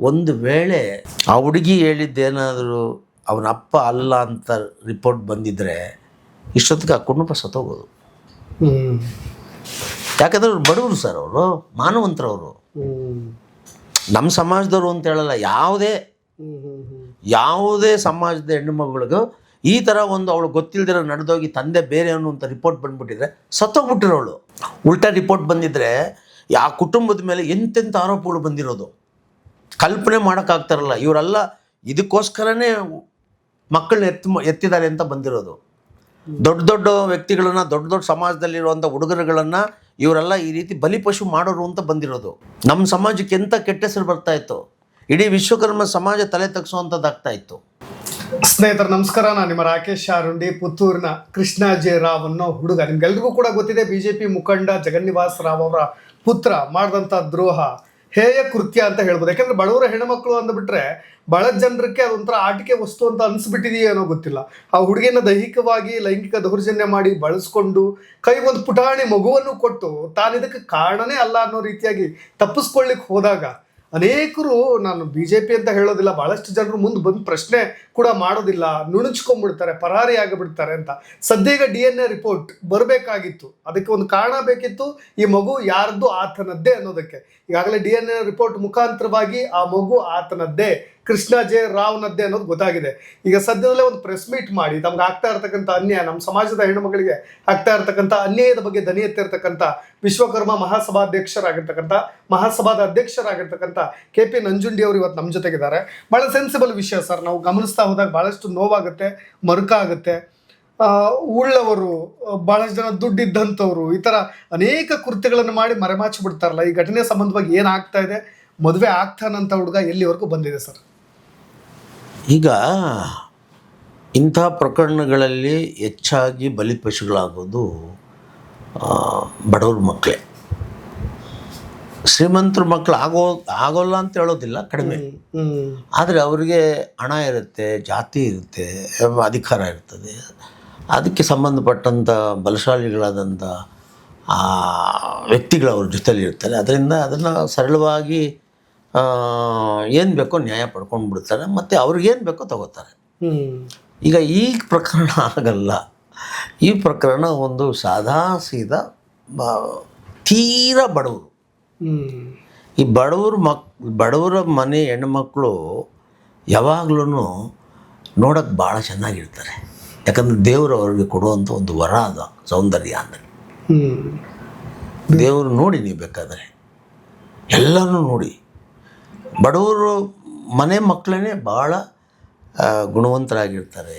ಒಂದು ವೇಳೆ ಆ ಹುಡುಗಿ ಹೇಳಿದ್ದೇನಾದರೂ ಅವನ ಅಪ್ಪ ಅಲ್ಲ ಅಂತ ರಿಪೋರ್ಟ್ ಬಂದಿದ್ದರೆ ಇಷ್ಟೊತ್ತಿಗೆ ಆ ಕುಟುಂಬ ಸತ್ತೋಗೋದು. ಯಾಕಂದ್ರೆ ಅವ್ರು ಬಡವರು ಸರ್ ಅವರು, ಮಾನವಂತರವರು. ನಮ್ಮ ಸಮಾಜದವರು ಅಂತ ಹೇಳಲ್ಲ, ಯಾವುದೇ ಯಾವುದೇ ಸಮಾಜದ ಹೆಣ್ಣು ಮಗಳಿಗೂ ಈ ಥರ ಒಂದು ಅವಳು ಗೊತ್ತಿಲ್ದಿರೋ ನಡೆದೋಗಿ ತಂದೆ ಬೇರೆ ಅಂತ ರಿಪೋರ್ಟ್ ಬಂದ್ಬಿಟ್ಟಿದ್ರೆ ಸತ್ತೋಗ್ಬಿಟ್ಟಿರೋಳು. ಉಲ್ಟಾ ರಿಪೋರ್ಟ್ ಬಂದಿದ್ರೆ ಆ ಕುಟುಂಬದ ಮೇಲೆ ಎಂತೆಂಥ ಆರೋಪಗಳು ಬಂದಿರೋದು. ಕಲ್ಪನೆ ಮಾಡೋಕ್ಕಾಗ್ತಾರಲ್ಲ. ಇವರೆಲ್ಲ ಇದಕ್ಕೋಸ್ಕರನೇ ಮಕ್ಕಳನ್ನ ಎತ್ತು ಎತ್ತಿದ್ದಾರೆ ಅಂತ ಬಂದಿರೋದು. ದೊಡ್ಡ ದೊಡ್ಡ ವ್ಯಕ್ತಿಗಳನ್ನ, ದೊಡ್ಡ ದೊಡ್ಡ ಸಮಾಜದಲ್ಲಿರುವಂಥ ಹುಡುಗರುಗಳನ್ನು ಇವರೆಲ್ಲ ಈ ರೀತಿ ಬಲಿಪಶು ಮಾಡೋರು ಅಂತ ಬಂದಿರೋದು. ನಮ್ಮ ಸಮಾಜಕ್ಕೆ ಎಂಥ ಕೆಟ್ಟ ಹೆಸರು ಬರ್ತಾ ಇತ್ತು? ಇಡೀ ವಿಶ್ವಕರ್ಮ ಸಮಾಜ ತಲೆ ತಗ್ಸುವಂಥದ್ದಾಗ್ತಾ ಇತ್ತು. ಸ್ನೇಹಿತರ, ನಮಸ್ಕಾರ. ನಾನು ನಿಮ್ಮ ರಾಕೇಶ್ ಶಾರುಂಡಿ, ಪುತ್ತೂರಿನ ಕೃಷ್ಣಾಜೆ ರಾವ್ ಅನ್ನೋ ಹುಡುಗ. ನಿಮ್ಗೆಲ್ರಿಗೂ ಕೂಡ ಗೊತ್ತಿದೆ, ಬಿಜೆಪಿ ಮುಖಂಡ ಜಗನ್ನಿವಾಸ್ ರಾವ್ ಅವರ ಪುತ್ರ ಮಾಡಿದಂಥ ದ್ರೋಹ. ಹೇಯ ಕೃತ್ಯ ಅಂತ ಹೇಳ್ಬೋದು. ಯಾಕಂದ್ರೆ ಬಡವರ ಹೆಣ್ಮಕ್ಳು ಅಂದ್ಬಿಟ್ರೆ ಬಹಳ ಜನರಿಗೆ ಅದೊಂಥರ ಆಟಿಕೆ ವಸ್ತು ಅಂತ ಅನ್ಸ್ಬಿಟ್ಟಿದೆಯೋ ಏನೋ ಗೊತ್ತಿಲ್ಲ. ಆ ಹುಡುಗಿನ ದೈಹಿಕವಾಗಿ, ಲೈಂಗಿಕ ದೌರ್ಜನ್ಯ ಮಾಡಿ ಬಳಸ್ಕೊಂಡು ಕೈ ಒಂದು ಪುಟಾಣಿ ಮಗುವನ್ನು ಕೊಟ್ಟು ತಾನಿದಕ್ಕೆ ಕಾರಣನೇ ಅಲ್ಲ ಅನ್ನೋ ರೀತಿಯಾಗಿ ತಪ್ಪಿಸ್ಕೊಳ್ಳಿಕ್ಕೆ ಹೋದಾಗ ಅನೇಕರು ನಾನು ಬಿ ಜೆ ಪಿ ಅಂತ ಹೇಳೋದಿಲ್ಲ, ಬಹಳಷ್ಟು ಜನರು ಮುಂದೆ ಬಂದು ಪ್ರಶ್ನೆ ಕೂಡ ಮಾಡೋದಿಲ್ಲ, ನುಣುಚ್ಕೊಂಡ್ಬಿಡ್ತಾರೆ, ಪರಾರಿ ಆಗಿಬಿಡ್ತಾರೆ ಅಂತ. ಸದ್ಯ ಡಿ ಎನ್ ಎ ರಿಪೋರ್ಟ್ ಬರಬೇಕಾಗಿತ್ತು. ಅದಕ್ಕೆ ಒಂದು ಕಾರಣ ಬೇಕಿತ್ತು, ಈ ಮಗು ಯಾರದ್ದು ಆತನದ್ದೇ ಅನ್ನೋದಕ್ಕೆ. ಈಗಾಗಲೇ ಡಿ ಎನ್ ಎ ರಿಪೋರ್ಟ್ ಮುಖಾಂತರವಾಗಿ ಆ ಮಗು ಆತನದ್ದೇ. ಕೃಷ್ಣ ಜೆ ರಾವ್ನದ್ದೇ ಅನ್ನೋದು ಗೊತ್ತಾಗಿದೆ. ಈಗ ಸದ್ಯದಲ್ಲೇ ಒಂದು ಪ್ರೆಸ್ ಮೀಟ್ ಮಾಡಿ, ತಮ್ಗೆ ಆಗ್ತಾ ಇರತಕ್ಕಂಥ ಅನ್ಯಾಯ ನಮ್ಮ ಸಮಾಜದ ಹೆಣ್ಣುಮಗಳಿಗೆ ಆಗ್ತಾ ಇರತಕ್ಕಂಥ ಅನ್ಯಾಯದ ಬಗ್ಗೆ ದನಿ ಎತ್ತಿರ್ತಕ್ಕಂಥ ವಿಶ್ವಕರ್ಮ ಮಹಾಸಭಾಧ್ಯಕ್ಷರಾಗಿರ್ತಕ್ಕಂಥ, ಮಹಾಸಭಾದ ಅಧ್ಯಕ್ಷರಾಗಿರ್ತಕ್ಕಂಥ ಕೆ ಪಿ ನಂಜುಂಡಿ ಅವರು ಇವತ್ತು ನಮ್ಮ ಜೊತೆಗಿದ್ದಾರೆ. ಭಾಳ ಸೆನ್ಸಿಬಲ್ ವಿಷಯ ಸರ್. ನಾವು ಗಮನಿಸ್ತಾ ಹೋದಾಗ ಭಾಳಷ್ಟು ನೋವಾಗುತ್ತೆ ಮರುಕ ಆಗುತ್ತೆ ಉಳ್ಳವರು ಭಾಳಷ್ಟು ಜನ ದುಡ್ಡಿದ್ದಂಥವ್ರು, ಈ ಥರ ಅನೇಕ ಕೃತ್ಯಗಳನ್ನು ಮಾಡಿ ಮರೆಮಾಚಿ ಬಿಡ್ತಾರಲ್ಲ, ಈ ಘಟನೆ ಸಂಬಂಧವಾಗಿ ಏನಾಗ್ತಾ ಇದೆ, ಮದುವೆ ಆಗ್ತಾನಂತ ಹುಡುಗ ಎಲ್ಲಿವರೆಗೂ ಬಂದಿದೆ ಸರ್? ಈಗ ಇಂಥ ಪ್ರಕರಣಗಳಲ್ಲಿ ಹೆಚ್ಚಾಗಿ ಬಲಿಪಶುಗಳಾಗೋದು ಬಡವ್ರ ಮಕ್ಕಳೇ ಶ್ರೀಮಂತರ ಮಕ್ಕಳು ಆಗೋ ಆಗೋಲ್ಲ ಅಂತ ಹೇಳೋದಿಲ್ಲ ಕಡಿಮೆ. ಆದರೆ ಅವರಿಗೆ ಹಣ ಇರುತ್ತೆ ಜಾತಿ ಇರುತ್ತೆ ಅಧಿಕಾರ ಇರ್ತದೆ. ಅದಕ್ಕೆ ಸಂಬಂಧಪಟ್ಟಂಥ ಬಲಶಾಲಿಗಳಾದಂಥ ವ್ಯಕ್ತಿಗಳು ಅವ್ರ ಜೊತೆಲಿ ಇರ್ತಾರೆ. ಅದರಿಂದ ಅದನ್ನು ಸರಳವಾಗಿ ಏನು ಬೇಕೋ ನ್ಯಾಯ ಪಡ್ಕೊಂಡು ಬಿಡ್ತಾರೆ ಮತ್ತು ಅವ್ರಿಗೇನು ಬೇಕೋ ತಗೋತಾರೆ. ಈಗ ಈ ಪ್ರಕರಣ ಆಗಲ್ಲ. ಈ ಪ್ರಕರಣ ಒಂದು ಸಾದಾ ಸೀದಾ ತೀರ ಬಡವರು. ಈ ಬಡವ್ರ ಮಕ್ ಬಡವರ ಮನೆ ಹೆಣ್ಮಕ್ಳು ಯಾವಾಗ್ಲೂ ನೋಡೋಕ್ಕೆ ಭಾಳ ಚೆನ್ನಾಗಿರ್ತಾರೆ. ಯಾಕಂದ್ರೆ ದೇವರು ಅವ್ರಿಗೆ ಕೊಡುವಂಥ ಒಂದು ವರ ಅದ ಸೌಂದರ್ಯ ಅಂದರೆ. ದೇವರು ನೋಡಿ ನೀವು ಬೇಕಾದರೆ ಎಲ್ಲನೂ ನೋಡಿ. ಬಡವರು ಮನೆ ಮಕ್ಕಳೇ ಭಾಳ ಗುಣವಂತರಾಗಿರ್ತಾರೆ.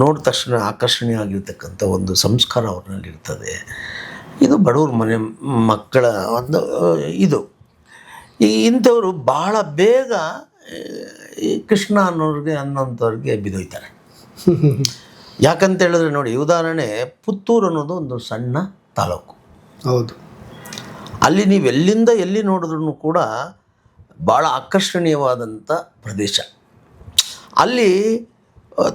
ನೋಡಿದ ತಕ್ಷಣ ಆಕರ್ಷಣೀಯವಾಗಿರ್ತಕ್ಕಂಥ ಒಂದು ಸಂಸ್ಕಾರ ಅವ್ರನ್ನಲ್ಲಿರ್ತದೆ ಇದು ಬಡವ್ರ ಮನೆ ಮಕ್ಕಳ ಒಂದು ಇದು. ಈ ಇಂಥವರು ಭಾಳ ಬೇಗ, ಈ ಕೃಷ್ಣ ಅನ್ನೋರಿಗೆ, ಅನ್ನೋಂಥವ್ರಿಗೆ ಬಿದೋಯ್ತಾರೆ. ಯಾಕಂತ ಹೇಳಿದ್ರೆ ನೋಡಿ ಉದಾಹರಣೆ ಪುತ್ತೂರು ಅನ್ನೋದು ಒಂದು ಸಣ್ಣ ತಾಲೂಕು. ಹೌದು. ಅಲ್ಲಿ ನೀವು ಎಲ್ಲಿಂದ ಎಲ್ಲಿ ನೋಡಿದ್ರೂ ಕೂಡ ಭಾಳ ಆಕರ್ಷಣೀಯವಾದಂಥ ಪ್ರದೇಶ. ಅಲ್ಲಿ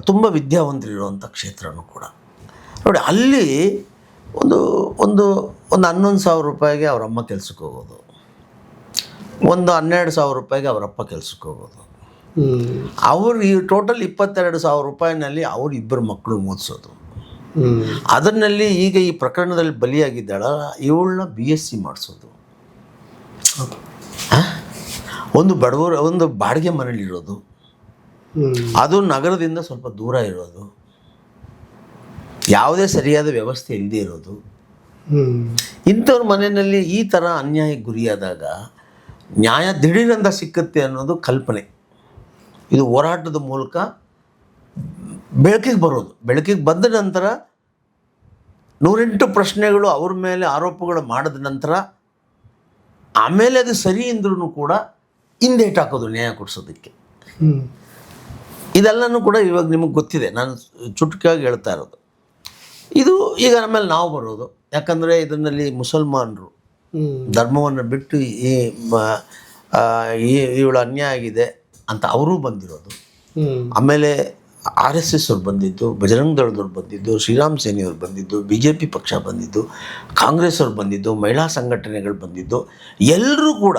ತುಂಬ ವಿದ್ಯಾವಂತರಿರುವಂಥ ಕ್ಷೇತ್ರನೂ ಕೂಡ. ನೋಡಿ ಅಲ್ಲಿ ಒಂದು ಒಂದು ಒಂದು ಹನ್ನೊಂದು ಸಾವಿರ ರೂಪಾಯಿಗೆ ಅವರಮ್ಮ ಕೆಲ್ಸಕ್ಕೆ ಹೋಗೋದು. ಒಂದು ಹನ್ನೆರಡು ಸಾವಿರ ರೂಪಾಯಿಗೆ ಅವರಪ್ಪ ಕೆಲ್ಸಕ್ಕೆ ಹೋಗೋದು. ಅವರು ಈ ಟೋಟಲ್ ಇಪ್ಪತ್ತೆರಡು ಸಾವಿರ ರೂಪಾಯಿನಲ್ಲಿ ಅವ್ರ ಇಬ್ಬರು ಮಕ್ಕಳು ಓದಿಸೋದು. ಅದರಲ್ಲಿ ಈಗ ಈ ಪ್ರಕರಣದಲ್ಲಿ ಬಲಿಯಾಗಿದ್ದಾಳ ಇವಳನ್ನ ಬಿ ಎಸ್ ಸಿ ಮಾಡಿಸೋದು. ಒಂದು ಬಡವರ ಒಂದು ಬಾಡಿಗೆ ಮನೇಲಿರೋದು ಇರೋದು. ಅದು ನಗರದಿಂದ ಸ್ವಲ್ಪ ದೂರ ಇರೋದು. ಯಾವುದೇ ಸರಿಯಾದ ವ್ಯವಸ್ಥೆ ಇಲ್ಲದೆ ಇರೋದು. ಇಂಥವ್ರ ಮನೆಯಲ್ಲಿ ಈ ಥರ ಅನ್ಯಾಯ ಗುರಿಯಾದಾಗ ನ್ಯಾಯ ದಿಢೀರಂತ ಸಿಕ್ಕುತ್ತೆ ಅನ್ನೋದು ಕಲ್ಪನೆ. ಇದು ಹೋರಾಟದ ಮೂಲಕ ಬೆಳಕಿಗೆ ಬರೋದು. ಬೆಳಕಿಗೆ ಬಂದ ನಂತರ ನೂರೆಂಟು ಪ್ರಶ್ನೆಗಳು ಅವ್ರ ಮೇಲೆ ಆರೋಪಗಳು ಮಾಡಿದ ನಂತರ ಆಮೇಲೆ ಅದು ಸರಿ ಅಂದ್ರೂ ಕೂಡ ಹಿಂದೇಟ್ ಹಾಕೋದು ನ್ಯಾಯ ಕೊಡಿಸೋದಕ್ಕೆ. ಇದೆಲ್ಲನೂ ಕೂಡ ಇವಾಗ ನಿಮಗೆ ಗೊತ್ತಿದೆ. ನಾನು ಚುಟುಕಾಗಿ ಹೇಳ್ತಾ ಇರೋದು. ಇದು ಈಗ ನಮ್ಮಲ್ಲಿ ನಾವು ಬರೋದು. ಯಾಕಂದರೆ ಇದರಲ್ಲಿ ಮುಸಲ್ಮಾನರು ಧರ್ಮವನ್ನು ಬಿಟ್ಟು ಈ ಇವಳು ಅನ್ಯಾಯ ಆಗಿದೆ ಅಂತ ಅವರೂ ಬಂದಿರೋದು. ಆಮೇಲೆ ಆರ್ ಎಸ್ ಎಸ್ ಅವ್ರು ಬಂದಿದ್ದು ಬಜರಂಗ ದಳದವ್ರು ಬಂದಿದ್ದು ಶ್ರೀರಾಮ್ ಸೇನೆಯವ್ರು ಬಂದಿದ್ದು ಬಿ ಜೆ ಪಿ ಪಕ್ಷ ಬಂದಿದ್ದು ಕಾಂಗ್ರೆಸ್ ಅವ್ರು ಬಂದಿದ್ದು ಮಹಿಳಾ ಸಂಘಟನೆಗಳು ಬಂದಿದ್ದು ಎಲ್ಲರೂ ಕೂಡ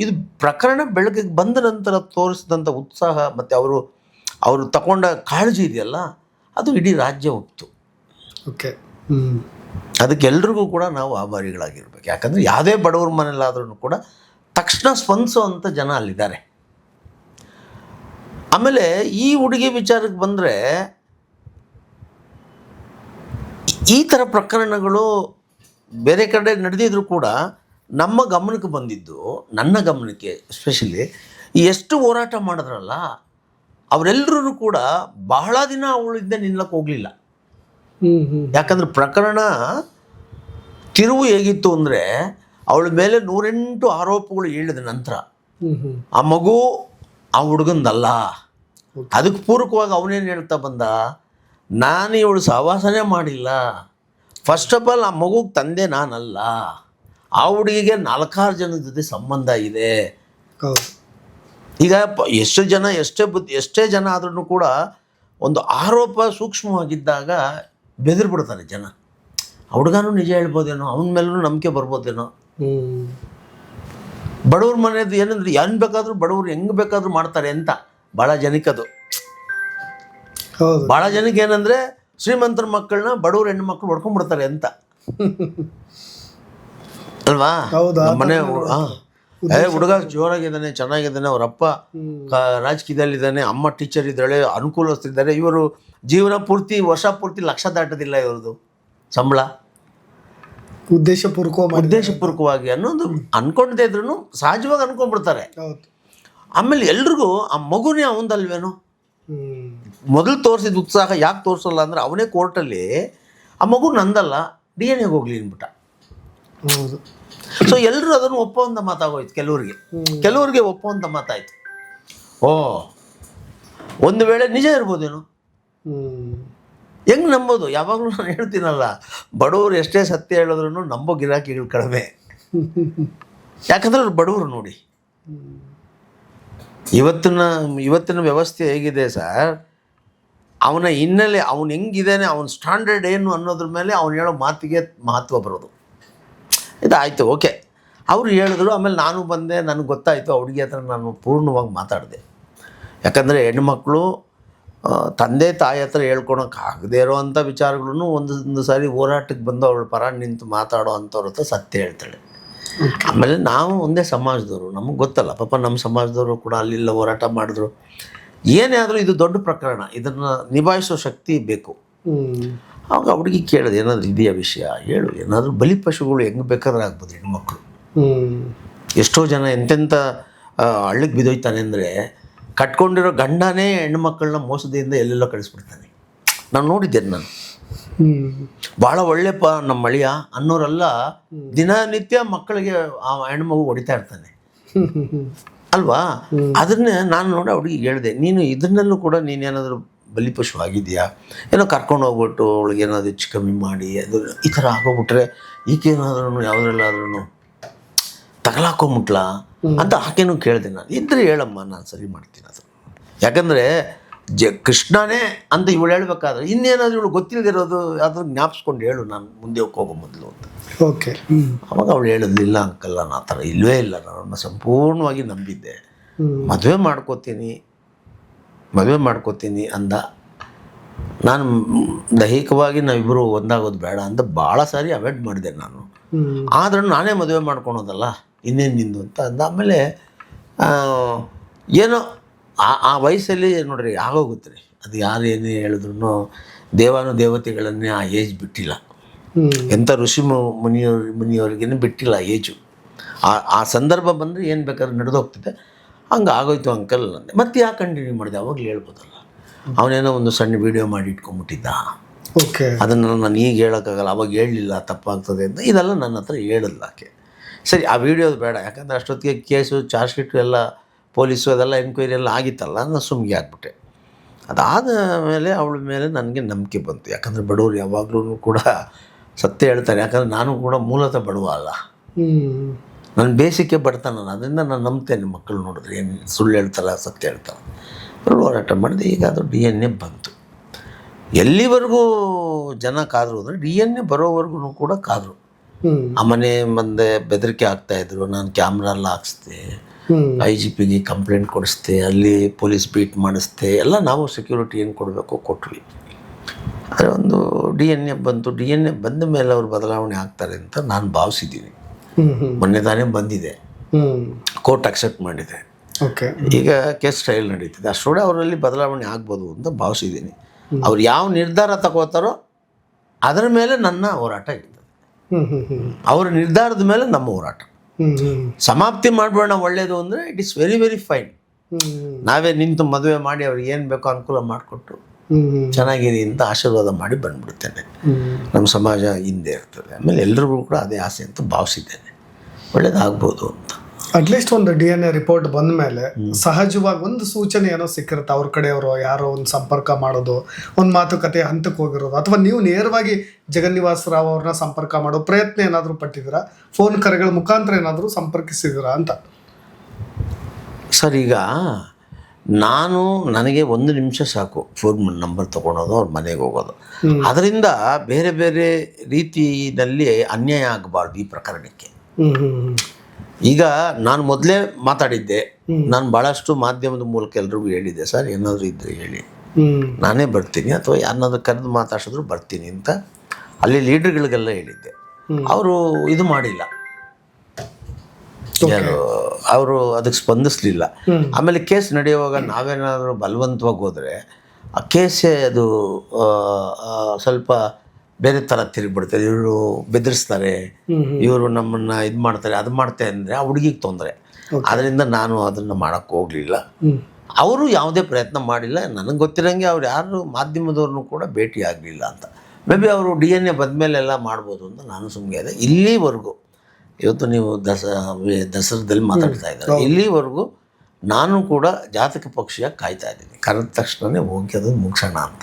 ಇದು ಪ್ರಕರಣ ಬೆಳಕಿಗೆ ಬಂದ ನಂತರ ತೋರಿಸಿದಂಥ ಉತ್ಸಾಹ ಮತ್ತು ಅವರು ಅವರು ತಗೊಂಡ ಕಾಳಜಿ ಇದೆಯಲ್ಲ ಅದು ಇಡೀ ರಾಜ್ಯ ಒಪ್ತು. ಓಕೆ. ಅದಕ್ಕೆ ಎಲ್ರಿಗೂ ಕೂಡ ನಾವು ಆಭಾರಿಗಳಾಗಿರ್ಬೇಕು. ಯಾಕಂದರೆ ಯಾವುದೇ ಬಡವ್ರ ಮನೇಲಾದ್ರೂ ಕೂಡ ತಕ್ಷಣ ಸ್ಪಂದಿಸುವಂಥ ಜನ ಅಲ್ಲಿದ್ದಾರೆ. ಆಮೇಲೆ ಈ ಹುಡುಗಿ ವಿಚಾರಕ್ಕೆ ಬಂದರೆ ಈ ಥರ ಪ್ರಕರಣಗಳು ಬೇರೆ ಕಡೆ ನಡೆದಿದ್ರು ಕೂಡ ನಮ್ಮ ಗಮನಕ್ಕೆ ಬಂದಿದ್ದು ನನ್ನ ಗಮನಕ್ಕೆ ಎಸ್ಪೆಷಲಿ ಎಷ್ಟು ಹೋರಾಟ ಮಾಡಿದ್ರಲ್ಲ ಅವರೆಲ್ಲರೂ ಕೂಡ ಬಹಳ ದಿನ ಅವಳಿಂದ ನಿಲ್ಲಕ್ಕೆ ಹೋಗಲಿಲ್ಲ. ಯಾಕಂದ್ರೆ ಪ್ರಕರಣ ತಿರುವು ಹೇಗಿತ್ತು ಅಂದರೆ ಅವಳ ಮೇಲೆ ನೂರೆಂಟು ಆರೋಪಗಳು ಹೇಳಿದ ನಂತರ ಆ ಮಗು ಆ ಹುಡುಗಂದಲ್ಲ. ಅದಕ್ಕೆ ಪೂರಕವಾಗಿ ಅವನೇನು ಹೇಳ್ತಾ ಬಂದ? ನಾನು ಇವಳು ಸಹವಾಸನೇ ಮಾಡಿಲ್ಲ. ಫಸ್ಟ್ ಆಫ್ ಆಲ್ ಆ ಮಗುಗೆ ತಂದೆ ನಾನಲ್ಲ. ಆ ಹುಡುಗಿಗೆ ನಾಲ್ಕಾರು ಜನದ ಜೊತೆ ಸಂಬಂಧ ಇದೆ. ಈಗ ಎಷ್ಟು ಜನ ಎಷ್ಟೇ ಬುದ್ಧಿ ಎಷ್ಟೇ ಜನ ಆದ್ರೂ ಕೂಡ ಒಂದು ಆರೋಪ ಸೂಕ್ಷ್ಮವಾಗಿದ್ದಾಗ ಬೆದರಿ ಬಿಡ್ತಾರೆ ಜನ. ಹುಡುಗನೂ ನಿಜ ಹೇಳ್ಬೋದೇನೋ ಅವನ ಮೇಲೂ ನಂಬಿಕೆ ಬರ್ಬೋದೇನೋ. ಬಡವ್ರ ಮನೆಯದು ಏನಂದ್ರೆ ಏನು ಬೇಕಾದರೂ ಬಡವ್ರು ಹೆಂಗೆ ಬೇಕಾದರೂ ಮಾಡ್ತಾರೆ ಅಂತ. ಭಾಳ ಜನಕ್ಕದು. ಹೌದು. ಭಾಳ ಜನಕ್ಕೆ ಏನಂದ್ರೆ ಶ್ರೀಮಂತರ ಮಕ್ಕಳನ್ನ ಬಡವ್ರ ಹೆಣ್ಣು ಮಕ್ಕಳು ಹೊಡ್ಕೊಂಡ್ಬಿಡ್ತಾರೆ ಅಂತ. ಅಲ್ವಾ? ಮನೆ. ಏ ಹುಡುಗ ಜೋರಾಗಿದ್ದಾನೆ ಚೆನ್ನಾಗಿದ್ದಾನೆ ಅವರಪ್ಪ ರಾಜಕೀಯದಲ್ಲಿದ್ದಾನೆ ಅಮ್ಮ ಟೀಚರ್ ಇದ್ದಾಳೆ ಅನುಕೂಲಸ್ಥರಿದ್ದಾರೆ ಇವರು ಜೀವನ ಪೂರ್ತಿ ವರ್ಷ ಪೂರ್ತಿ ಲಕ್ಷ ದಾಟೋದಿಲ್ಲ ಇವ್ರದ್ದು. ಸಂಬಳ. ಉದ್ದೇಶಪೂರ್ವಕ ಉದ್ದೇಶಪೂರ್ವಕವಾಗಿ ಅನ್ನೋದು ಅನ್ಕೊಂಡದೇ ಇದ್ರು ಸಹಜವಾಗಿ ಅನ್ಕೊಂಡ್ಬಿಡ್ತಾರೆ. ಹೌದು. ಆಮೇಲೆ ಎಲ್ರಿಗೂ ಆ ಮಗುನೇ ಅವಂದಲ್ವೇನೋ? ಮೊದಲು ತೋರಿಸಿದ ಉತ್ಸಾಹ ಯಾಕೆ ತೋರಿಸಲ್ಲ ಅಂದ್ರೆ ಅವನೇ ಕೋರ್ಟಲ್ಲಿ ಆ ಮಗು ನಂದಲ್ಲ ಡಿ ಎನ್ ಎಗೆ ಹೋಗ್ಲಿ ಅಂದ್ಬಿಟ್ಟ. ಹೌದು. ಸೊ ಎಲ್ಲರೂ ಅದನ್ನು ಒಪ್ಪುವಂಥ ಮಾತಾಗೋಯ್ತು ಕೆಲವರಿಗೆ. ಕೆಲವ್ರಿಗೆ ಒಪ್ಪುವಂಥ ಮಾತಾಯ್ತು. ಓ ಒಂದು ವೇಳೆ ನಿಜ ಇರ್ಬೋದೇನೋ? ಹೆಂಗೆ ನಂಬೋದು? ಯಾವಾಗಲೂ ನಾನು ಹೇಳ್ತೀನಲ್ಲ ಬಡವರು ಎಷ್ಟೇ ಸತ್ಯ ಹೇಳಿದ್ರು ನಂಬೋ ಗಿರಾಕಿಗಳು ಕಡಿಮೆ. ಯಾಕಂದ್ರೆ ಅವ್ರು ಬಡವರು ನೋಡಿ. ಇವತ್ತಿನ ಇವತ್ತಿನ ವ್ಯವಸ್ಥೆ ಹೇಗಿದೆ ಸರ್? ಅವನ ಹಿನ್ನೆಲೆ ಅವನು ಹೆಂಗಿದ್ದಾನೆ ಅವನ ಸ್ಟ್ಯಾಂಡರ್ಡ್ ಏನು ಅನ್ನೋದ್ರ ಮೇಲೆ ಅವನು ಹೇಳೋ ಮಾತಿಗೆ ಮಹತ್ವ ಬರೋದು. ಇದಾಯಿತು, ಓಕೆ. ಅವರು ಹೇಳಿದ್ರು, ಆಮೇಲೆ ನಾನು ಬಂದೆ, ನನಗೆ ಗೊತ್ತಾಯಿತು ಹುಡುಗಿ ಹತ್ರ ನಾನು ಪೂರ್ಣವಾಗಿ ಮಾತಾಡಿದೆ. ಯಾಕಂದರೆ ಹೆಣ್ಮಕ್ಳು ತಂದೆ, ತಾಯಿ ಹತ್ರ ಹೇಳ್ಕೊಳಕ್ಕೆ ಆಗದೇ ಇರೋವಂಥ ವಿಚಾರಗಳನ್ನು ಒಂದೊಂದು ಸಾರಿ ಹೋರಾಟಕ್ಕೆ ಬಂದು ಅವಳ ಪರ ನಿಂತು ಮಾತಾಡೋ ಅಂಥವ್ರ ಹತ್ರ ಸತ್ಯ ಹೇಳ್ತಾಳೆ. ಆಮೇಲೆ ನಾವು ಒಂದೇ ಸಮಾಜದವರು ನಮಗೆ ಗೊತ್ತಲ್ಲ ಪಾಪ ನಮ್ಮ ಸಮಾಜದವರು ಕೂಡ ಅಲ್ಲಿಲ್ಲ ಹೋರಾಟ ಮಾಡಿದ್ರು. ಏನೇ ಆದರೂ ಇದು ದೊಡ್ಡ ಪ್ರಕರಣ ಇದನ್ನು ನಿಭಾಯಿಸೋ ಶಕ್ತಿ ಬೇಕು. ಅವಾಗ ಆವಾಗ ಕೇಳೋದು ಹುಡುಗಿ ಕೇಳಿದೆ ಏನಾದರೂ ಇದೆಯಾ ವಿಷಯ? ಹೇಳು ಏನಾದರೂ ಬಲಿಪಶುಗಳು ಹೆಂಗೆ ಬೇಕಾದ್ರೆ ಆಗ್ಬೋದು ಹೆಣ್ಮಕ್ಳು. ಎಷ್ಟೋ ಜನ ಎಂತೆಂಥ ಹಳ್ಳಿಗೆ ಹಳ್ಳಕ್ಕೆ ಬಿದ್ದೋಯ್ತಾನೆ ಅಂದರೆ ಕಟ್ಕೊಂಡಿರೋ ಗಂಡನೇ ಹೆಣ್ಮಕ್ಳನ್ನ ಮೋಸದಿಂದ ಎಲ್ಲೆಲ್ಲೋ ಕಳಿಸ್ಬಿಡ್ತಾನೆ. ನಾನು ನೋಡಿದ್ದೇನೆ ನಾನು. ಹ್ಮ್. ಒಳ್ಳೆಪ್ಪ ಒಳ್ಳೆ ನಮ್ಮ ಮಳಿಯ ಅನ್ನೋರೆಲ್ಲ ದಿನನಿತ್ಯ ಮಕ್ಕಳಿಗೆ ಆ ಹೆಣ್ಮಗು ಹೊಡಿತಾ ಇರ್ತಾನೆ. ಅಲ್ವಾ? ಅದನ್ನೇ ನಾನು ನೋಡಿ ಅವಳಿಗೆ ಹೇಳಿದೆ ನೀನು ಇದನ್ನಲ್ಲೂ ಕೂಡ ನೀನೇನಾದರೂ ಬಲಿಪಶು ಆಗಿದೆಯಾ ಏನೋ ಕರ್ಕೊಂಡು ಹೋಗ್ಬಿಟ್ಟು ಅವಳಿಗೆ ಏನಾದರೂ ಹೆಚ್ಚು ಕಮ್ಮಿ ಮಾಡಿ ಅದು ಈ ಥರ ಆಗೋಗ್ಬಿಟ್ರೆ ಈಗೇನಾದ್ರೂ ಯಾವುದ್ರಲ್ಲಾದ್ರೂ ತಗಲಾಕೊಂಬಿಟ್ಲಾ ಅಂತ ಆಕೆನೂ ಕೇಳಿದೆ ನಾನು. ಇದ್ರೆ ಹೇಳಮ್ಮ ನಾನು ಸರಿ ಮಾಡ್ತೀನಿ ಅದು. ಯಾಕಂದರೆ ಜ ಕೃಷ್ಣನೇ ಅಂತ ಇವಳು ಹೇಳ್ಬೇಕಾದ್ರೆ ಇನ್ನೇನಾದ್ರೂ ಇವಳು ಗೊತ್ತಿಲ್ಲದಿರೋದು ಯಾವ್ದಾದ್ರು ಜ್ಞಾಪಿಸ್ಕೊಂಡು ಹೇಳು ನಾನು ಮುಂದೆ ಹೋಗೋ ಮೊದಲು ಅಂತ. ಓಕೆ. ಅವಾಗ ಅವಳು ಹೇಳಿದ್ಲಿಲ್ಲ ಅಂಕಲ್ಲ ನಾನು ಆ ಥರ ಇಲ್ಲವೇ ಇಲ್ಲ ನಾನು ಸಂಪೂರ್ಣವಾಗಿ ನಂಬಿದ್ದೆ. ಮದುವೆ ಮಾಡ್ಕೋತೀನಿ ಮದುವೆ ಮಾಡ್ಕೋತೀನಿ ಅಂದ. ನಾನು ದೈಹಿಕವಾಗಿ ನಾವಿಬ್ಬರು ಒಂದಾಗೋದು ಬೇಡ ಅಂತ ಭಾಳ ಸಾರಿ ಅವಾಯ್ಡ್ ಮಾಡಿದೆ ನಾನು. ಆದ್ರೂ ನಾನೇ ಮದುವೆ ಮಾಡ್ಕೊಳೋದಲ್ಲ ಇನ್ನೇನು ನಿಂದು? ಅಂತ ಅಂದ. ಆಮೇಲೆ ಏನೋ ಆ ಆ ವಯಸ್ಸಲ್ಲಿ ನೋಡ್ರಿ ಆಗೋಗುತ್ತೆ ರೀ ಅದು ಯಾರು ಏನೇ ಹೇಳಿದ್ರು ದೇವಾನು ದೇವತೆಗಳನ್ನೇ ಆ ಏಜ್ ಬಿಟ್ಟಿಲ್ಲ. ಎಂಥ ಋಷಿ ಮುನಿಯವ್ರ ಮುನಿಯವರಿಗೇನು ಬಿಟ್ಟಿಲ್ಲ ಏಜು ಆ ಆ ಸಂದರ್ಭ ಬಂದರೆ ಏನು ಬೇಕಾದ್ರೂ ನಡೆದೋಗ್ತಿದೆ ಹಂಗೆ ಆಗೋಯ್ತು ಅಂಕಲ್ ಅಂದೆ ಮತ್ತೆ ಯಾಕೆ ಕಂಟಿನ್ಯೂ ಮಾಡಿದೆ? ಅವಾಗಲೇ ಹೇಳ್ಬೋದಲ್ಲ. ಅವನೇನೋ ಒಂದು ಸಣ್ಣ ವೀಡಿಯೋ ಮಾಡಿ ಇಟ್ಕೊಂಬಿಟ್ಟಿದ್ದ ಓಕೆ. ಅದನ್ನು ನಾನು ಈಗ ಹೇಳೋಕ್ಕಾಗಲ್ಲ. ಅವಾಗ ಹೇಳಲಿಲ್ಲ ತಪ್ಪಾಗ್ತದೆ ಅಂತ. ಇದೆಲ್ಲ ನನ್ನ ಹತ್ರ ಹೇಳಲ್ಲ ಆಕೆ. ಸರಿ ಆ ವಿಡಿಯೋದು ಬೇಡ. ಯಾಕಂದರೆ ಅಷ್ಟೊತ್ತಿಗೆ ಕೇಸು ಚಾರ್ಜ್ ಶೀಟು ಎಲ್ಲ ಪೊಲೀಸು ಅದೆಲ್ಲ ಎನ್ಕ್ವೈರಿ ಎಲ್ಲ ಆಗಿತ್ತಲ್ಲ ನಾನು ಸುಮ್ಗೆ ಆಗ್ಬಿಟ್ಟೆ. ಅದಾದ ಮೇಲೆ ಅವಳ ಮೇಲೆ ನನಗೆ ನಂಬಿಕೆ ಬಂತು. ಯಾಕಂದರೆ ಬಡವರು ಯಾವಾಗಲೂ ಕೂಡ ಸತ್ಯ ಹೇಳ್ತಾರೆ. ಯಾಕಂದರೆ ನಾನು ಕೂಡ ಮೂಲತಃ ಬಡವ ಅಲ್ಲ. ನನ್ನ ಬೇಸಿಗೆ ಬಡತನ ನಾನು ಅದರಿಂದ ನಾನು ನಂಬ್ತೇನೆ ಮಕ್ಕಳು ನೋಡಿದ್ರೆ. ಏನು ಸುಳ್ಳು ಹೇಳ್ತಾರ ಸತ್ಯ ಹೇಳ್ತಾರೆ. ಅವರು ಹೋರಾಟ ಮಾಡಿದೆ. ಈಗ ಅದು ಡಿ ಎನ್ ಎ ಬಂತು. ಎಲ್ಲಿವರೆಗೂ ಜನ ಕಾದರು ಅಂದರೆ ಡಿ ಎನ್ ಎ ಬರೋವರೆಗೂ ಕೂಡ ಕಾದರು. ಆ ಮನೆ ಮುಂದೆ ಬೆದರಿಕೆ ಆಗ್ತಾ ಇದ್ರು. ನಾನು ಕ್ಯಾಮ್ರಾ ಎಲ್ಲ ಹಾಕ್ಸ್ದೆ. ಐ ಜಿ ಪಿಗೆ ಕಂಪ್ಲೇಂಟ್ ಕೊಡಿಸ್ತೆ ಅಲ್ಲಿ ಪೊಲೀಸ್ ಬೀಟ್ ಮಾಡಿಸ್ತೆ ಎಲ್ಲ ನಾವು ಸೆಕ್ಯೂರಿಟಿ ಏನು ಕೊಡಬೇಕು ಕೊಟ್ವಿ. ಆದರೆ ಒಂದು ಡಿ ಎನ್ ಎ ಬಂತು ಡಿ ಎನ್ ಎ ಬಂದ ಮೇಲೆ ಅವರು ಬದಲಾವಣೆ ಆಗ್ತಾರೆ ಅಂತ ನಾನು ಭಾವಿಸಿದ್ದೀನಿ. ಮೊನ್ನೆ ತಾನೇ ಬಂದಿದೆ. ಕೋರ್ಟ್ ಅಕ್ಸೆಪ್ಟ್ ಮಾಡಿದೆ. ಓಕೆ. ಈಗ ಕೇಸ್ ಟ್ರಯಲ್ ನಡೀತಿದೆ. ಅಷ್ಟೊಡೆ ಅವರಲ್ಲಿ ಬದಲಾವಣೆ ಆಗ್ಬೋದು ಅಂತ ಭಾವಿಸಿದ್ದೀನಿ. ಅವ್ರು ಯಾವ ನಿರ್ಧಾರ ತಗೋತಾರೋ ಅದರ ಮೇಲೆ ನನ್ನ ಹೋರಾಟ ಇರ್ತದೆ. ಅವ್ರ ನಿರ್ಧಾರದ ಮೇಲೆ ನಮ್ಮ ಹೋರಾಟ. ಸಮಾಪ್ತಿ ಮಾಡಬೇಡ ಒಳ್ಳೇದು ಅಂದರೆ it is very very fine ನಾವೇ ನಿಂತು ಮದುವೆ ಮಾಡಿ ಅವ್ರಿಗೆ ಏನು ಬೇಕೋ ಅನುಕೂಲ ಮಾಡಿಕೊಟ್ಟು ಚೆನ್ನಾಗಿರಿ ಅಂತ ಆಶೀರ್ವಾದ ಮಾಡಿ ಬಂದ್ಬಿಡ್ತೇನೆ. ನಮ್ಮ ಸಮಾಜ ಹಿಂದೆ ಇರ್ತದೆ. ಆಮೇಲೆ ಎಲ್ರಿಗೂ ಕೂಡ ಅದೇ ಆಸೆ ಅಂತ ಭಾವಿಸಿದ್ದೇನೆ. ಒಳ್ಳೇದಾಗ್ಬೋದು ಅಂತ. ಅಟ್ಲೀಸ್ಟ್ ಒಂದು ಡಿ ಎನ್ ಎ ರಿಪೋರ್ಟ್ ಬಂದ ಮೇಲೆ ಸಹಜವಾಗಿ ಒಂದು ಸೂಚನೆ ಏನೋ ಸಿಕ್ಕಿರುತ್ತೆ ಅವ್ರ ಕಡೆಯವರು ಯಾರೋ ಒಂದು ಸಂಪರ್ಕ ಮಾಡೋದು ಒಂದು ಮಾತುಕತೆ ಹಂತಕ್ಕೆ ಹೋಗಿರೋದು ಅಥವಾ ನೀವು ನೇರವಾಗಿ ಜಗನ್ನಿವಾಸ ರಾವ್ ಅವ್ರನ್ನ ಸಂಪರ್ಕ ಮಾಡೋ ಪ್ರಯತ್ನ ಏನಾದರೂ ಪಟ್ಟಿದ್ದೀರಾ? ಫೋನ್ ಕರೆಗಳ ಮುಖಾಂತರ ಏನಾದರೂ ಸಂಪರ್ಕಿಸಿದಿರಾ ಅಂತ? ಸರ್ ಈಗ ನಾನು ನನಗೆ ಒಂದು ನಿಮಿಷ ಸಾಕು. ಫೋನ್ ನಂಬರ್ ತೊಗೊಳೋದು ಅವ್ರ ಮನೆಗೆ ಹೋಗೋದು. ಅದರಿಂದ ಬೇರೆ ಬೇರೆ ರೀತಿಯಲ್ಲಿ ಅನ್ಯಾಯ ಆಗಬಾರ್ದು ಈ ಪ್ರಕರಣಕ್ಕೆ. ಈಗ ನಾನು ಮೊದಲೇ ಮಾತಾಡಿದ್ದೆ. ನಾನು ಬಹಳಷ್ಟು ಮಾಧ್ಯಮದ ಮೂಲಕ ಎಲ್ರಿಗೂ ಹೇಳಿದ್ದೆ ಸರ್ ಏನಾದರೂ ಇದ್ರೆ ಹೇಳಿ. ನಾನೇ ಬರ್ತೀನಿ ಅಥವಾ ಯಾರನ್ನಾದ್ರೂ ಕರೆದು ಮಾತಾಡ್ಸಿದ್ರು ಬರ್ತೀನಿ ಅಂತ ಅಲ್ಲಿ ಲೀಡರ್ಗಳಿಗೆಲ್ಲ ಹೇಳಿದ್ದೆ. ಅವರು ಇದು ಮಾಡಿಲ್ಲ. ಅವರು ಅದಕ್ಕೆ ಸ್ಪಂದಿಸಲಿಲ್ಲ. ಆಮೇಲೆ ಕೇಸ್ ನಡೆಯುವಾಗ ನಾವೇನಾದರೂ ಬಲವಂತವಾಗಿ ಹೋದರೆ ಆ ಕೇಸೇ ಅದು ಸ್ವಲ್ಪ ಬೇರೆ ಥರ ತಿರುಗಿಬಿಡ್ತಾರೆ ಇವರು ಬೆದರಿಸ್ತಾರೆ. ಇವರು ನಮ್ಮನ್ನ ಇದು ಮಾಡ್ತಾರೆ ಅದು ಮಾಡ್ತಾರೆ ಅಂದರೆ ಆ ಹುಡುಗಿಗೆ ತೊಂದರೆ. ಅದರಿಂದ ನಾನು ಅದನ್ನು ಮಾಡೋಕ್ಕೆ ಹೋಗಲಿಲ್ಲ. ಅವರು ಯಾವುದೇ ಪ್ರಯತ್ನ ಮಾಡಿಲ್ಲ. ನನಗೆ ಗೊತ್ತಿರೋಂಗೆ ಅವ್ರು ಯಾರು ಮಾಧ್ಯಮದವ್ರನ್ನೂ ಕೂಡ ಭೇಟಿ ಆಗಲಿಲ್ಲ ಅಂತ. ಮೇ ಬಿ ಅವರು ಡಿ ಎನ್ ಎ ಬಂದಮೇಲೆಲ್ಲ ಮಾಡ್ಬೋದು ಅಂತ ನಾನು ಸುಮ್ಮನೆ ಇದೆ ಇಲ್ಲಿವರೆಗೂ ಇವತ್ತು ನೀವು ದಸ ದಸರಾದಲ್ಲಿ ಮಾತಾಡ್ತಾ ಇದ್ದಾರೆ. ಇಲ್ಲಿವರೆಗೂ ನಾನು ಕೂಡ ಜಾತಕ ಪಕ್ಷಿಯ ಕಾಯ್ತಾ ಇದ್ದೀನಿ. ಕರೆದ ತಕ್ಷಣನೇ ಹೋಗಿ ಅದು ಮುಗಿಸೋಣ ಅಂತ.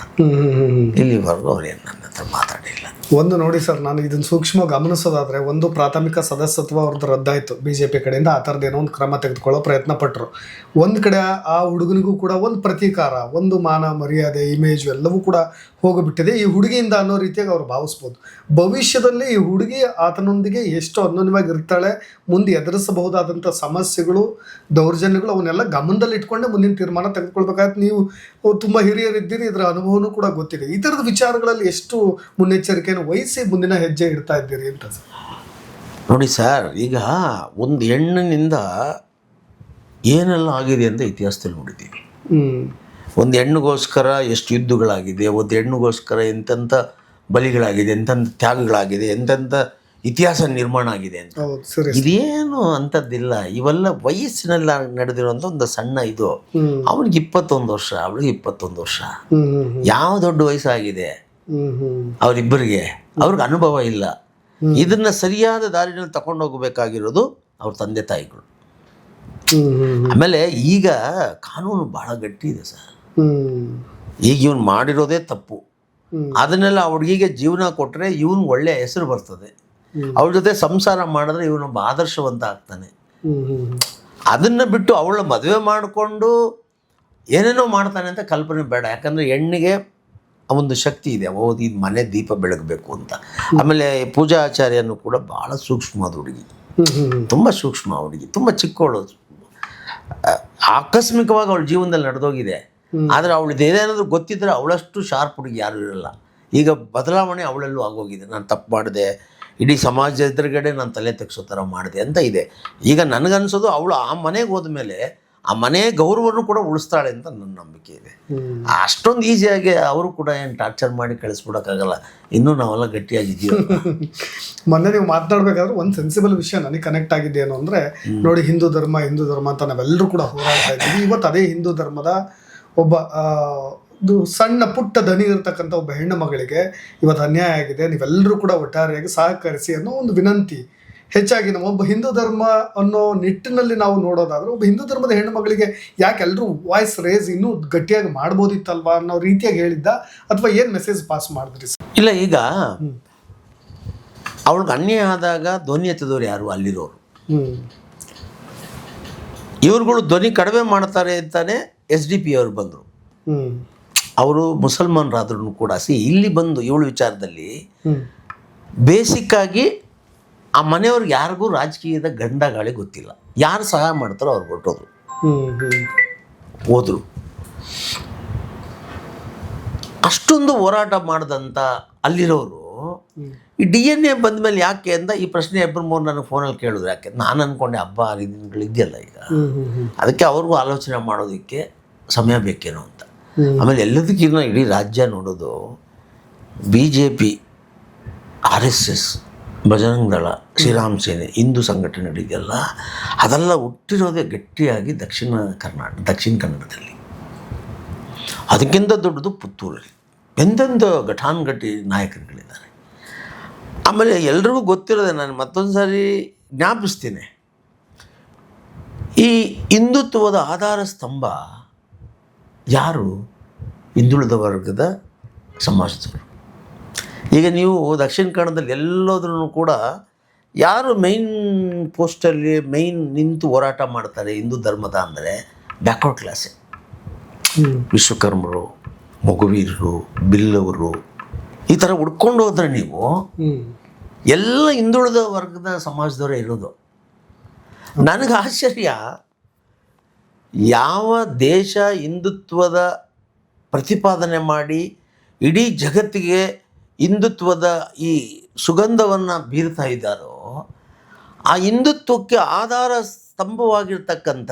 ಇಲ್ಲಿವರೆಗೂ ಅವ್ರೇನು ನನ್ನ ಹತ್ರ ಮಾತಾಡಿಲ್ಲ. ಒಂದು ನೋಡಿ ಸರ್ ನಾನು ಇದನ್ನು ಸೂಕ್ಷ್ಮ ಗಮನಿಸೋದಾದ್ರೆ ಒಂದು ಪ್ರಾಥಮಿಕ ಸದಸ್ಯತ್ವ ಅವ್ರದ್ದು ರದ್ದಾಯಿತು. ಬಿ ಜೆ ಪಿ ಕಡೆಯಿಂದ ಆ ಥರದ್ದು ಏನೋ ಒಂದು ಕ್ರಮ ತೆಗೆದುಕೊಳ್ಳೋ ಪ್ರಯತ್ನ ಪಟ್ಟರು ಒಂದು ಕಡೆ ಆ ಹುಡುಗನಿಗೂ ಕೂಡ ಒಂದು ಪ್ರತೀಕಾರ ಒಂದು ಮಾನ ಮರ್ಯಾದೆ ಇಮೇಜ್ ಎಲ್ಲವೂ ಕೂಡ ಹೋಗಿಬಿಟ್ಟಿದೆ. ಈ ಹುಡುಗಿಯಿಂದ ಅನ್ನೋ ರೀತಿಯಾಗಿ ಅವ್ರು ಭಾವಿಸ್ಬೋದು. ಭವಿಷ್ಯದಲ್ಲಿ ಈ ಹುಡುಗಿ ಆತನೊಂದಿಗೆ ಎಷ್ಟು ಅನ್ಯೋನ್ಯವಾಗಿ ಇರ್ತಾಳೆ ಮುಂದೆ ಎದುರಿಸಬಹುದಾದಂಥ ಸಮಸ್ಯೆಗಳು ದೌರ್ಜನ್ಯಗಳು ಅವನ್ನೆಲ್ಲ ಗಮನದಲ್ಲಿ ಇಟ್ಕೊಂಡೆ ಮುಂದಿನ ತೀರ್ಮಾನ ತೆಗೆದುಕೊಳ್ಬೇಕಾದ್ರೆ ನೀವು ತುಂಬ ಹಿರಿಯರಿದ್ದೀರಿ ಇದರ ಅನುಭವನೂ ಕೂಡ ಗೊತ್ತಿದೆ. ಈ ಥರದ ವಿಚಾರಗಳಲ್ಲಿ ಎಷ್ಟು ಮುನ್ನೆಚ್ಚರಿಕೆಯನ್ನು ವಹಿಸಿ ಮುಂದಿನ ಹೆಜ್ಜೆ ಇಡ್ತಾ ಇದ್ದೀರಿ ಅಂತ ಸರ್? ನೋಡಿ ಸರ್ ಈಗ ಒಂದು ಹೆಣ್ಣಿನಿಂದ ಏನೆಲ್ಲ ಆಗಿದೆ ಅಂತ ಇತಿಹಾಸದಲ್ಲಿ ನೋಡಿದ್ದೀವಿ. ಒಂದು ಹೆಣ್ಣಿಗೋಸ್ಕರ ಎಷ್ಟು ಯುದ್ಧಗಳಾಗಿದೆ ಒಂದು ಹೆಣ್ಣಿಗೋಸ್ಕರ ಎಂತೆಂಥ ಬಲಿಗಳಾಗಿದೆ ಎಂತೆಂಥ ತ್ಯಾಗಗಳಾಗಿದೆ ಎಂತೆಂಥ ಇತಿಹಾಸ ನಿರ್ಮಾಣ ಆಗಿದೆ ಅಂತ. ಇದೇನು ಅಂಥದ್ದಿಲ್ಲ. ಇವೆಲ್ಲ ವಯಸ್ಸಿನಲ್ಲ ನಡೆದಿರೋಂಥ ಒಂದು ಸಣ್ಣ ಇದು. ಅವನಿಗೆ ಇಪ್ಪತ್ತೊಂದು ವರ್ಷ ಅವಳಿಗೆ ಇಪ್ಪತ್ತೊಂದು ವರ್ಷ. ಯಾವ ದೊಡ್ಡ ವಯಸ್ಸಾಗಿದೆ? ಅವರಿಬ್ಬರಿಗೆ. ಅವ್ರಿಗೆ ಅನುಭವ ಇಲ್ಲ. ಇದನ್ನ ಸರಿಯಾದ ದಾರಿನಲ್ಲಿ ತಗೊಂಡು ಹೋಗಬೇಕಾಗಿರೋದು ಅವ್ರ ತಂದೆ ತಾಯಿಗಳು. ಆಮೇಲೆ ಈಗ ಕಾನೂನು ಬಹಳ ಗಟ್ಟಿ ಇದೆ ಸರ್. ಈಗ ಇವನು ಮಾಡಿರೋದೇ ತಪ್ಪು. ಅದನ್ನೆಲ್ಲ ಹುಡುಗಿಗೆ ಜೀವನ ಕೊಟ್ಟರೆ ಇವನ್ ಒಳ್ಳೆಯ ಹೆಸರು ಬರ್ತದೆ. ಅವಳ ಜೊತೆ ಸಂಸಾರ ಮಾಡಿದ್ರೆ ಇವನೊಬ್ಬ ಆದರ್ಶವಂತ ಆಗ್ತಾನೆ. ಅದನ್ನು ಬಿಟ್ಟು ಅವಳ ಮದುವೆ ಮಾಡಿಕೊಂಡು ಏನೇನೋ ಮಾಡ್ತಾನೆ ಅಂತ ಕಲ್ಪನೆ ಬೇಡ. ಯಾಕಂದರೆ ಹೆಣ್ಣಿಗೆ ಒಂದು ಶಕ್ತಿ ಇದೆ. ಹೌದು ಇದು ಮನೆ ದೀಪ ಬೆಳಗಬೇಕು ಅಂತ. ಆಮೇಲೆ ಪೂಜಾ ಆಚಾರ್ಯನು ಕೂಡ ಭಾಳ ಸೂಕ್ಷ್ಮವಾದ ಹುಡುಗಿ. ತುಂಬ ಸೂಕ್ಷ್ಮ ಹುಡುಗಿ. ತುಂಬ ಚಿಕ್ಕವಳು ಆಕಸ್ಮಿಕವಾಗಿ ಅವಳ ಜೀವನದಲ್ಲಿ ನಡೆದೋಗಿದೆ. ಆದರೆ ಅವಳು ಏನೇನಾದರೂ ಗೊತ್ತಿದ್ರೆ ಅವಳಷ್ಟು ಶಾರ್ಪ್ ಹುಡುಗಿ ಯಾರು ಇರಲ್ಲ. ಈಗ ಬದಲಾವಣೆ ಅವಳಲ್ಲೂ ಆಗೋಗಿದೆ. ನಾನು ತಪ್ಪು ಮಾಡಿದೆ. ಇಡೀ ಸಮಾಜ ಎದುರುಗಡೆ ನಾನು ತಲೆ ತೆಗ್ಸೋ ಥರ ಮಾಡಿದೆ ಅಂತ ಇದೆ. ಈಗ ನನಗನ್ಸೋದು ಅವಳು ಆ ಮನೆಗೆ ಹೋದ್ಮೇಲೆ ಆ ಮನೆ ಗೌರವವನ್ನು ಕೂಡ ಉಳಿಸ್ತಾಳೆ ಅಂತ ನನ್ನ ನಂಬಿಕೆ ಇದೆ. ಅಷ್ಟೊಂದು ಈಸಿಯಾಗಿ ಅವರು ಕೂಡ ಏನು ಟಾರ್ಚರ್ ಮಾಡಿ ಕಳಿಸ್ಬಿಡೋಕ್ಕಾಗಲ್ಲ. ಇನ್ನೂ ನಾವೆಲ್ಲ ಗಟ್ಟಿಯಾಗಿದ್ದೀವಿ ಮೊನ್ನೆ ನೀವು ಮಾತನಾಡಬೇಕಾದ್ರೆ ಒಂದು ಸೆನ್ಸಿಬಲ್ ವಿಷಯ ನನಗೆ ಕನೆಕ್ಟ್ ಆಗಿದೆ ಏನು ಅಂದ್ರೆ ನೋಡಿ ಹಿಂದೂ ಧರ್ಮ ಹಿಂದೂ ಧರ್ಮ ಅಂತ ನಾವೆಲ್ಲರೂ ಕೂಡ ಹೋರಾಡ್ತಾ ಇದ್ದೀವಿ. ಇವತ್ತು ಅದೇ ಹಿಂದೂ ಧರ್ಮದ ಒಬ್ಬ ಇದು ಸಣ್ಣ ಪುಟ್ಟ ದನಿ ಇರತಕ್ಕಂಥ ಒಬ್ಬ ಹೆಣ್ಣು ಮಗಳಿಗೆ ಇವತ್ತು ಅನ್ಯಾಯ ಆಗಿದೆ ನೀವೆಲ್ಲರೂ ಕೂಡ ಒಟ್ಟಾರೆಯಾಗಿ ಸಹಕರಿಸಿ ಅನ್ನೋ ಒಂದು ವಿನಂತಿ. ಹೆಚ್ಚಾಗಿ ನಮ್ಮ ಒಬ್ಬ ಹಿಂದೂ ಧರ್ಮ ಅನ್ನೋ ನಿಟ್ಟಿನಲ್ಲಿ ನಾವು ನೋಡೋದಾದ್ರೆ ಒಬ್ಬ ಹಿಂದೂ ಧರ್ಮದ ಹೆಣ್ಣು ಮಗಳಿಗೆ ಯಾಕೆ ಎಲ್ಲರೂ ವಾಯ್ಸ್ ರೇಸ್ ಇನ್ನೂ ಗಟ್ಟಿಯಾಗಿ ಮಾಡ್ಬೋದಿತ್ತಲ್ವಾ ಅನ್ನೋ ರೀತಿಯಾಗಿ ಹೇಳಿದ್ದ ಅಥವಾ ಏನು ಮೆಸೇಜ್ ಪಾಸ್ ಮಾಡಿದ್ರಿ ಸರ್ ಇಲ್ಲ ಈಗ ಅವಳಿಗೆ ಅನ್ಯಾಯ ಆದಾಗ ಧ್ವನಿ ಎತ್ತಿದವ್ರು ಯಾರು? ಅಲ್ಲಿರೋರು. ಇವ್ರುಗಳು ಧ್ವನಿ ಕಡಿಮೆ ಮಾಡ್ತಾರೆ ಅಂತಾನೆ ಎಸ್ ಡಿ ಪಿ ಅವರು ಬಂದರು. ಅವರು ಮುಸಲ್ಮಾನರಾದ್ರೂ ಕೂಡ ಸಿ ಇಲ್ಲಿ ಬಂದು ಏಳು ವಿಚಾರದಲ್ಲಿ ಬೇಸಿಕ್ ಆಗಿ ಆ ಮನೆಯವ್ರಿಗೆ ಯಾರಿಗೂ ರಾಜಕೀಯದ ಗಂಡ ಗಾಳಿ ಗೊತ್ತಿಲ್ಲ. ಯಾರು ಸಹಾಯ ಮಾಡ್ತಾರೋ ಅವ್ರು ಹೊರಟೋದ್ರು ಹೋದರು. ಅಷ್ಟೊಂದು ಹೋರಾಟ ಮಾಡಿದಂಥ ಅಲ್ಲಿರೋರು ಈ ಡಿ ಎನ್ ಎ ಬಂದ ಮೇಲೆ ಯಾಕೆ ಅಂತ ಈ ಪ್ರಶ್ನೆ ಇಬ್ಬರು ಮೂರು ನನಗೆ ಫೋನಲ್ಲಿ ಕೇಳಿದ್ರು. ಯಾಕೆ? ನಾನು ಅಂದ್ಕೊಂಡೆ ಹಬ್ಬ ಹರಿದಿನಗಳು ಇದೆಯಲ್ಲ ಈಗ ಅದಕ್ಕೆ ಅವ್ರಿಗೂ ಆಲೋಚನೆ ಮಾಡೋದಕ್ಕೆ ಸಮಯ ಬೇಕೇನೋ. ಆಮೇಲೆ ಎಲ್ಲದಕ್ಕಿನ್ನ ಇಡೀ ರಾಜ್ಯ ನೋಡೋದು B J P R S S Bajrang Dal, Shriram Sene, Hindu ಸಂಘಟನೆಗಳಿಗೆಲ್ಲ ಅದೆಲ್ಲ ಹುಟ್ಟಿರೋದೇ ಗಟ್ಟಿಯಾಗಿ ದಕ್ಷಿಣ ಕರ್ನಾಟಕ ದಕ್ಷಿಣ ಕನ್ನಡದಲ್ಲಿ. ಅದಕ್ಕಿಂತ ದೊಡ್ಡದು ಪುತ್ತೂರಲ್ಲಿ. ಎಂತೆಂಥ ಘಟಾನ್ಘಟಿ ನಾಯಕರುಗಳಿದ್ದಾರೆ. ಆಮೇಲೆ ಎಲ್ರಿಗೂ ಗೊತ್ತಿರೋದೆ ನಾನು ಮತ್ತೊಂದು ಸಾರಿ ಜ್ಞಾಪಿಸ್ತೀನಿ. ಈ ಹಿಂದುತ್ವದ ಆಧಾರ ಸ್ತಂಭ ಯಾರು? ಹಿಂದುಳಿದ ವರ್ಗದ ಸಮಾಜದವರು. ಈಗ ನೀವು ದಕ್ಷಿಣ ಕನ್ನಡದಲ್ಲಿ ಎಲ್ಲೋದ್ರೂ ಕೂಡ ಯಾರು ಮೈನ್ ಪೋಸ್ಟಲ್ಲಿ ಮೈನ್ ನಿಂತು ಹೋರಾಟ ಮಾಡ್ತಾರೆ ಹಿಂದೂ ಧರ್ಮದ ಅಂದರೆ ಬ್ಯಾಕ್ವರ್ಡ್ ಕ್ಲಾಸೆ ವಿಶ್ವಕರ್ಮರು ಮಗುವೀರರು ಬಿಲ್ಲವರು ಈ ಥರ ಹುಡ್ಕೊಂಡು ಹೋದ್ರೆ ನೀವು ಎಲ್ಲ ಹಿಂದುಳಿದ ವರ್ಗದ ಸಮಾಜದವರೇ ಇರೋದು. ನನಗೆ ಆಶ್ಚರ್ಯ. ಯಾವ ದೇಶ ಹಿಂದುತ್ವದ ಪ್ರತಿಪಾದನೆ ಮಾಡಿ ಇಡೀ ಜಗತ್ತಿಗೆ ಹಿಂದುತ್ವದ ಈ ಸುಗಂಧವನ್ನು ಬೀರ್ತಾ ಇದ್ದಾರೋ ಆ ಹಿಂದುತ್ವಕ್ಕೆ ಆಧಾರ ಸ್ತಂಭವಾಗಿರ್ತಕ್ಕಂಥ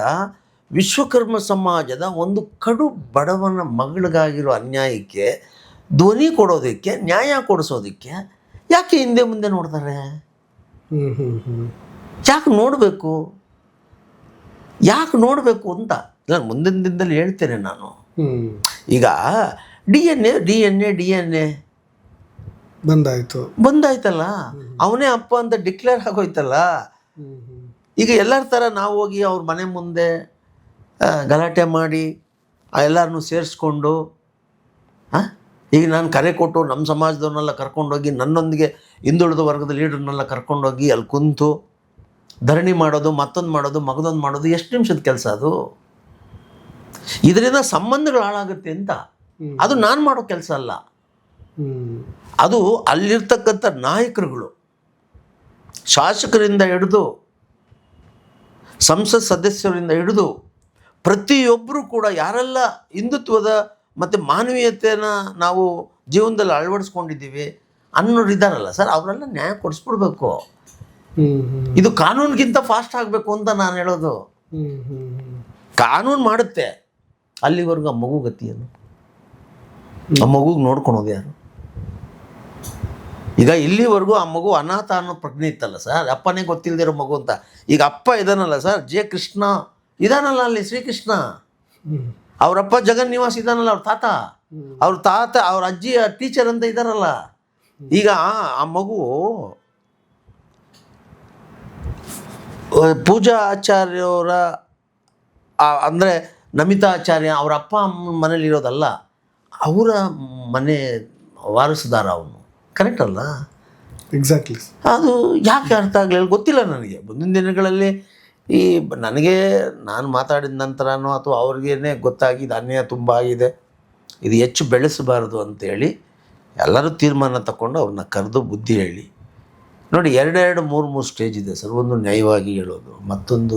ವಿಶ್ವಕರ್ಮ ಸಮಾಜದ ಒಂದು ಕಡು ಬಡವನ ಮಗಳಿಗಾಗಿರೋ ಅನ್ಯಾಯಕ್ಕೆ ಧ್ವನಿ ಕೊಡೋದಕ್ಕೆ ನ್ಯಾಯ ಕೊಡಿಸೋದಕ್ಕೆ ಯಾಕೆ ಹಿಂದೆ ಮುಂದೆ ನೋಡ್ತಾರೆ? ಯಾಕೆ ನೋಡಬೇಕು? ಯಾಕೆ ನೋಡಬೇಕು ಅಂತ? ನಾನು ಮುಂದಿನ ದಿನದಲ್ಲಿ ಹೇಳ್ತೇನೆ ನಾನು. ಈಗ D N A D N A D N A. ಬಂದಾಯ್ತು. ಬಂದಾಯ್ತಲ್ಲ? ಅವನೇ ಅಪ್ಪ ಅಂತ ಡಿಕ್ಲೇರ್ ಆಗೋಯ್ತಲ್ಲ? ಈಗ ಎಲ್ಲರ ಥರ ನಾವು ಹೋಗಿ ಅವ್ರ ಮನೆ ಮುಂದೆ ಗಲಾಟೆ ಮಾಡಿ ಆ ಎಲ್ಲರನ್ನೂ ಸೇರಿಸ್ಕೊಂಡು ಹಾಂ ಈಗ ನಾನು ಕರೆ ಕೊಟ್ಟು ನಮ್ಮ ಸಮಾಜದವ್ರನ್ನೆಲ್ಲ ಕರ್ಕೊಂಡೋಗಿ ನನ್ನೊಂದಿಗೆ ಹಿಂದುಳಿದ ವರ್ಗದ ಲೀಡ್ರನ್ನೆಲ್ಲ ಕರ್ಕೊಂಡೋಗಿ ಅಲ್ಲಿ ಕುಂತು ಧರಣಿ ಮಾಡೋದು ಮತ್ತೊಂದು ಮಾಡೋದು ಮಗದೊಂದು ಮಾಡೋದು ಎಷ್ಟು ನಿಮಿಷದ ಕೆಲಸ ಅದು? ಇದರಿಂದ ಸಂಬಂಧಗಳು ಹಾಳಾಗುತ್ತೆ ಅಂತ. ಅದು ನಾನು ಮಾಡೋ ಕೆಲಸ ಅಲ್ಲ. ಅದು ಅಲ್ಲಿರ್ತಕ್ಕಂಥ ನಾಯಕರುಗಳು. ಶಾಸಕರಿಂದ ಹಿಡಿದು ಸಂಸತ್ ಸದಸ್ಯರಿಂದ ಹಿಡಿದು ಪ್ರತಿಯೊಬ್ಬರು ಕೂಡ ಯಾರೆಲ್ಲ ಹಿಂದುತ್ವದ ಮತ್ತು ಮಾನವೀಯತೆಯನ್ನ ನಾವು ಜೀವನದಲ್ಲಿ ಅಳವಡಿಸ್ಕೊಂಡಿದ್ದೀವಿ ಅನ್ನೋರು ಇದ್ದಾರಲ್ಲ ಸರ್ ಅವರೆಲ್ಲ ನ್ಯಾಯ ಕೊಡಿಸ್ಬಿಡ್ಬೇಕು. ಇದು ಕಾನೂನಿಗಿಂತ ಫಾಸ್ಟ್ ಆಗಬೇಕು ಅಂತ ನಾನು ಹೇಳೋದು. ಕಾನೂನು ಮಾಡುತ್ತೆ. ಅಲ್ಲಿವರೆಗೂ ಆ ಮಗು ಗತಿಯನ್ನು. ಆ ಮಗುಗೆ ನೋಡ್ಕೊಳೋದು ಯಾರು? ಈಗ ಇಲ್ಲಿವರೆಗೂ ಆ ಮಗು ಅನಾಥ ಅನ್ನೋ ಪ್ರಜ್ಞೆ ಇತ್ತಲ್ಲ ಸರ್? ಅಪ್ಪನೇ ಗೊತ್ತಿಲ್ಲದಿರೋ ಮಗು ಅಂತ. ಈಗ ಅಪ್ಪ ಇದಾನಲ್ಲ ಸರ್? ಜೆ ಕೃಷ್ಣ. ಇದಾನಲ್ಲ ಅಲ್ಲಿ ಶ್ರೀಕೃಷ್ಣ. ಅವರಪ್ಪ ಜಗನ್ ನಿವಾಸ್ ಇದಾನಲ್ಲ ಅವ್ರ ತಾತ. ಅವ್ರ ತಾತ ಅವ್ರ ಅಜ್ಜಿ ಟೀಚರ್ ಅಂತ ಇದಾರಲ್ಲ. ಈಗ ಆ ಮಗು ಆ, ಪೂಜಾ ಆಚಾರ್ಯವರ ಅಂದರೆ ನಮಿತಾ ಆಚಾರ್ಯ ಅವರ ಅಪ್ಪ ಅಮ್ಮನ ಮನೇಲಿ ಇರೋದಲ್ಲ ಅವರ ಮನೆ ವಾರಸುದಾರ ಅವನು. ಕರೆಕ್ಟ್ ಅಲ್ಲ ಎಕ್ಸಾಕ್ಟ್ಲಿ ಅದು ಯಾಕೆ ಅರ್ಥ ಆಗಲಿಲ್ಲ? ಗೊತ್ತಿಲ್ಲ ನನಗೆ. ಮುಂದಿನ ದಿನಗಳಲ್ಲಿ ಈ ನನಗೆ ನಾನು ಮಾತಾಡಿದ ನಂತರನೋ ಅಥವಾ ಅವ್ರಿಗೇನೆ ಗೊತ್ತಾಗಿ ಇದು ಅನ್ಯಾಯ ತುಂಬ ಆಗಿದೆ ಇದು ಹೆಚ್ಚು ಬೆಳೆಸಬಾರದು ಅಂತೇಳಿ ಎಲ್ಲರೂ ತೀರ್ಮಾನ ತಗೊಂಡು ಅವ್ರನ್ನ ಕರೆದು ಬುದ್ಧಿ ಹೇಳಿ. ನೋಡಿ ಎರಡೆರಡು ಮೂರು ಮೂರು ಸ್ಟೇಜ್ ಇದೆ ಸರ್. ಒಂದು ನ್ಯಾಯವಾಗಿ ಹೇಳೋದು ಮತ್ತೊಂದು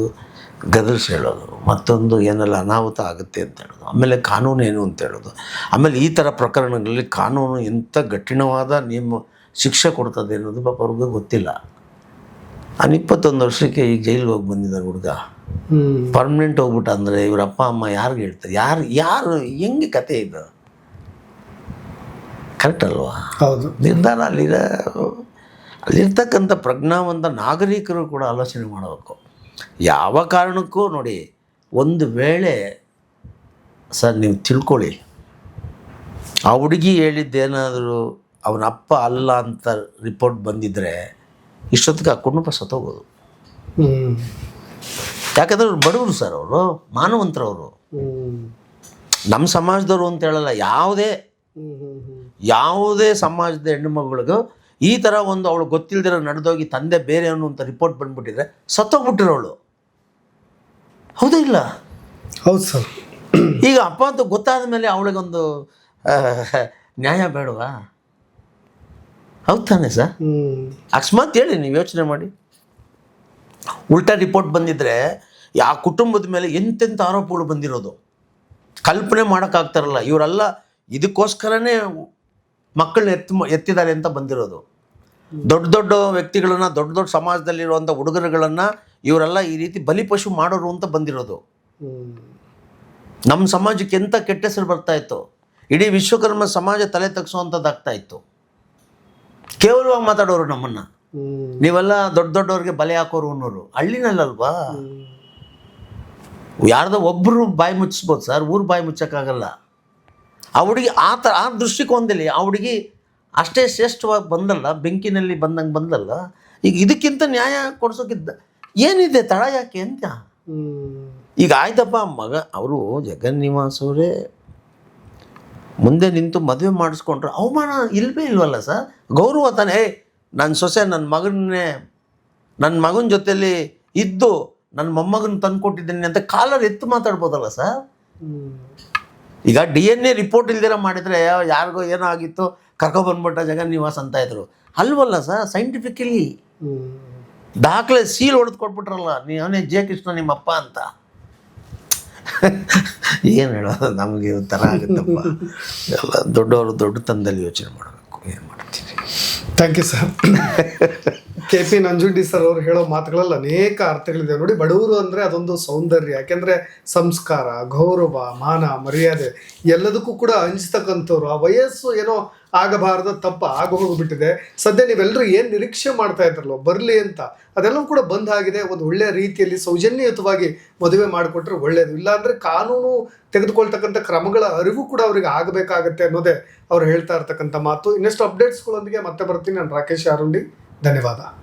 ಗದರ್ಸ್ ಹೇಳೋದು ಮತ್ತೊಂದು ಏನೆಲ್ಲ ಅನಾಹುತ ಆಗುತ್ತೆ ಅಂತ ಹೇಳೋದು ಆಮೇಲೆ ಕಾನೂನು ಏನು ಅಂತ ಹೇಳೋದು. ಆಮೇಲೆ ಈ ಥರ ಪ್ರಕರಣಗಳಲ್ಲಿ ಕಾನೂನು ಎಂಥ ಕಠಿಣವಾದ ನಿಯಮ ಶಿಕ್ಷೆ ಕೊಡ್ತದೆ ಅನ್ನೋದು ಪಾಪ ಅವ್ರಿಗೆ ಗೊತ್ತಿಲ್ಲ. ನಾನು ಇಪ್ಪತ್ತೊಂದು ವರ್ಷಕ್ಕೆ ಈಗ ಜೈಲಿಗೆ ಹೋಗಿ ಬಂದಿದ್ದಾರೆ ಹುಡುಗ. ಪರ್ಮನೆಂಟ್ ಹೋಗ್ಬಿಟ್ಟ ಅಂದರೆ ಇವ್ರ ಅಪ್ಪ ಅಮ್ಮ ಯಾರಿಗೆ ಹೇಳ್ತಾರೆ? ಯಾರು ಯಾರು ಹೆಂಗೆ ಕತೆ ಇದು? ಕರೆಕ್ಟ್ ಅಲ್ವಾ? ಹೌದು. ನಿರ್ಧಾರ ಅಲ್ಲಿರ ಅಲ್ಲಿರ್ತಕ್ಕಂಥ ಪ್ರಜ್ಞಾವಂತ ನಾಗರಿಕರು ಕೂಡ ಆಲೋಚನೆ ಮಾಡಬೇಕು. ಯಾವ ಕಾರಣಕ್ಕೂ ನೋಡಿ ಒಂದು ವೇಳೆ ಸರ್ ನೀವು ತಿಳ್ಕೊಳ್ಳಿ. ಆ ಹುಡುಗಿ ಹೇಳಿದ್ದೇನಾದರೂ ಅವನ ಅಪ್ಪ ಅಲ್ಲ ಅಂತ ರಿಪೋರ್ಟ್ ಬಂದಿದ್ದರೆ ಇಷ್ಟೊತ್ತಿಗೆ ಆ ಕುಟುಂಬ ಸತ್ತೋಗೋದು. ಯಾಕಂದ್ರೆ ಅವ್ರು ಬಡವರು ಸರ್ ಅವರು ಮಾನವಂತರವರು. ನಮ್ಮ ಸಮಾಜದವರು ಅಂತ ಹೇಳಲ್ಲ ಯಾವುದೇ ಯಾವುದೇ ಸಮಾಜದ ಹೆಣ್ಣು ಮಗಳಿಗೂ ಈ ಥರ ಒಂದು ಅವಳು ಗೊತ್ತಿಲ್ದಿರೋ ನಡೆದೋಗಿ ತಂದೆ ಬೇರೆ ಅಂತ ರಿಪೋರ್ಟ್ ಬಂದ್ಬಿಟ್ಟಿದ್ರೆ ಸತ್ತೋಗ್ಬಿಟ್ಟಿರೋಳು. ಹೌದಾ ಇಲ್ಲ? ಹೌದು ಸರ್. ಈಗ ಅಪ್ಪ ಅಂತ ಗೊತ್ತಾದ ಮೇಲೆ ಅವಳಿಗೊಂದು ನ್ಯಾಯ ಬೇಡವಾ? ಹೌದು ತಾನೆ ಸರ್? ಅಕಸ್ಮಾತ್ ಹೇಳಿ ನೀವು ಯೋಚನೆ ಮಾಡಿ. ಉಲ್ಟಾ ರಿಪೋರ್ಟ್ ಬಂದಿದ್ರೆ ಆ ಕುಟುಂಬದ ಮೇಲೆ ಎಂತೆಂಥ ಆರೋಪಗಳು ಬಂದಿರೋದು? ಕಲ್ಪನೆ ಮಾಡೋಕ್ಕಾಗ್ತಾರಲ್ಲ ಇವರೆಲ್ಲ ಇದಕ್ಕೋಸ್ಕರನೇ ಮಕ್ಕಳನ್ನ ಎತ್ತ ಎತ್ತಿದ್ದಾರೆ ಅಂತ ಬಂದಿರೋದು. ದೊಡ್ಡ ದೊಡ್ಡ ವ್ಯಕ್ತಿಗಳನ್ನ, ದೊಡ್ಡ ದೊಡ್ಡ ಸಮಾಜದಲ್ಲಿರುವಂಥ ಹುಡುಗರುಗಳನ್ನು ಇವರೆಲ್ಲ ಈ ರೀತಿ ಬಲಿಪಶು ಮಾಡೋರು ಅಂತ ಬಂದಿರೋದು. ನಮ್ಮ ಸಮಾಜಕ್ಕೆ ಎಂಥ ಕೆಟ್ಟ ಹೆಸರು ಬರ್ತಾ ಇತ್ತು? ಇಡೀ ವಿಶ್ವಕರ್ಮ ಸಮಾಜ ತಲೆ ತಗ್ಸುವಂಥದ್ದಾಗ್ತಾ ಇತ್ತು. ಕೇವಲವಾಗಿ ಮಾತಾಡೋರು ನಮ್ಮನ್ನು. ನೀವೆಲ್ಲ ದೊಡ್ಡ ದೊಡ್ಡವ್ರಿಗೆ ಬಲೆ ಹಾಕೋರು ಅನ್ನೋರು. ಹಳ್ಳಿನಲ್ಲಲ್ವಾ? ಯಾರ್ದೋ ಒಬ್ಬರು ಬಾಯಿ ಮುಚ್ಚಿಸ್ಬೋದು ಸರ್, ಊರು ಬಾಯಿ ಮುಚ್ಚಕ್ಕಾಗಲ್ಲ. ಆ ಹುಡುಗಿ ಆ ಥರ ಆ ದೃಷ್ಟಿಕೋನದಲ್ಲಿ ಆ ಹುಡುಗಿ ಅಷ್ಟೇ ಶ್ರೇಷ್ಠವಾಗಿ ಬಂದಲ್ಲ ಬೆಂಕಿನಲ್ಲಿ ಬಂದಂಗೆ ಬಂದಲ್ಲ. ಈಗ ಇದಕ್ಕಿಂತ ನ್ಯಾಯ ಕೊಡ್ಸೋಕ್ಕಿದ್ದ ಏನಿದೆ ತಡ ಯಾಕೆ ಅಂತ? ಈಗ ಆಯ್ತಪ್ಪ ಮಗ ಅವರು ಜಗನ್ ನಿವಾಸ್ ಅವರೇ ಮುಂದೆ ನಿಂತು ಮದುವೆ ಮಾಡಿಸ್ಕೊಂಡ್ರೆ ಅವಮಾನ ಇಲ್ವೇ ಇಲ್ವಲ್ಲ ಸರ್? ಗೌರವ ತಾನೇ. ಏಯ್ ನನ್ನ ಸೊಸೆ ನನ್ನ ಮಗನ್ನೇ ನನ್ನ ಮಗನ ಜೊತೆಲಿ ಇದ್ದು ನನ್ನ ಮೊಮ್ಮಗನ ತಂದುಕೊಟ್ಟಿದ್ದೀನಿ ಅಂತ ಕಾಲರ್ ಎತ್ತು ಮಾತಾಡ್ಬೋದಲ್ಲ ಸರ್? ಈಗ ಡಿ ಎನ್ ಎ ರಿಪೋರ್ಟ್ ಇಲ್ದಿರ ಮಾಡಿದರೆ ಯಾರಿಗೋ ಏನೋ ಆಗಿತ್ತು. ಕರ್ಕೊಬಂದ್ಬಿಟ್ಟ ಜಗನ್ ನಿವಾಸ್ ಅಂತ ಇದ್ರು. ಅಲ್ವಲ್ಲ ಸರ್ ಸೈಂಟಿಫಿಕಲಿ ದಾಖಲೆ ಸೀಲ್ ಹೊಡೆದು ಕೊಟ್ಬಿಟ್ರಲ್ಲ ನೀವೇ ಜೆ ಕೃಷ್ಣ ನಿಮ್ಮಪ್ಪ ಅಂತ. ಏನು ಹೇಳೋದು, ನಮಗೆ ಥರ ಆಗುತ್ತಪ್ಪ. ಎಲ್ಲ ದೊಡ್ಡವರು ದೊಡ್ಡ ತಂದಲ್ಲಿ ಯೋಚನೆ ಮಾಡಬೇಕು. ಏನು ಮಾಡ್ತೀವಿ thank you sir K P Nanjundi sir ಅವರು ಹೇಳೋ ಮಾತುಗಳಲ್ಲಿ ಅನೇಕ ಅರ್ಥಗಳಿದೆ. ನೋಡಿ, ಬಡವರು ಅಂದರೆ ಅದೊಂದು ಸೌಂದರ್ಯ, ಯಾಕೆಂದರೆ ಸಂಸ್ಕಾರ, ಗೌರವ, ಮಾನ, ಮರ್ಯಾದೆ ಎಲ್ಲದಕ್ಕೂ ಕೂಡ ಹಂಚ್ತಕ್ಕಂಥವ್ರು. ಆ ವಯಸ್ಸು ಏನೋ ಆಗಬಾರದ ತಪ್ಪ ಆಗ ಹೋಗ್ಬಿಟ್ಟಿದೆ. ಸದ್ಯ ನೀವೆಲ್ಲರೂ ಏನು ನಿರೀಕ್ಷೆ ಮಾಡ್ತಾ ಇದ್ರಲ್ಲೋ, ಬರಲಿ ಅಂತ, ಅದೆಲ್ಲವೂ ಕೂಡ ಬಂದ್ ಆಗಿದೆ. ಒಂದು ಒಳ್ಳೆಯ ರೀತಿಯಲ್ಲಿ ಸೌಜನ್ಯಯುತವಾಗಿ ಮದುವೆ ಮಾಡಿಕೊಟ್ರೆ ಒಳ್ಳೆಯದು ಇಲ್ಲಾಂದ್ರೆ ಕಾನೂನು ತೆಗೆದುಕೊಳ್ತಕ್ಕಂಥ ಕ್ರಮಗಳ ಅರಿವು ಕೂಡ ಅವರಿಗೆ ಆಗಬೇಕಾಗತ್ತೆ ಅನ್ನೋದೇ ಅವ್ರು ಹೇಳ್ತಾ ಇರ್ತಕ್ಕಂಥ ಮಾತು. ಇನ್ನಷ್ಟು ಅಪ್ಡೇಟ್ಸ್ಗಳೊಂದಿಗೆ ಮತ್ತೆ ಬರ್ತೀನಿ. ನಾನು ರಾಕೇಶ್ ಆರುಂಡಿ ಧನ್ಯವಾದ.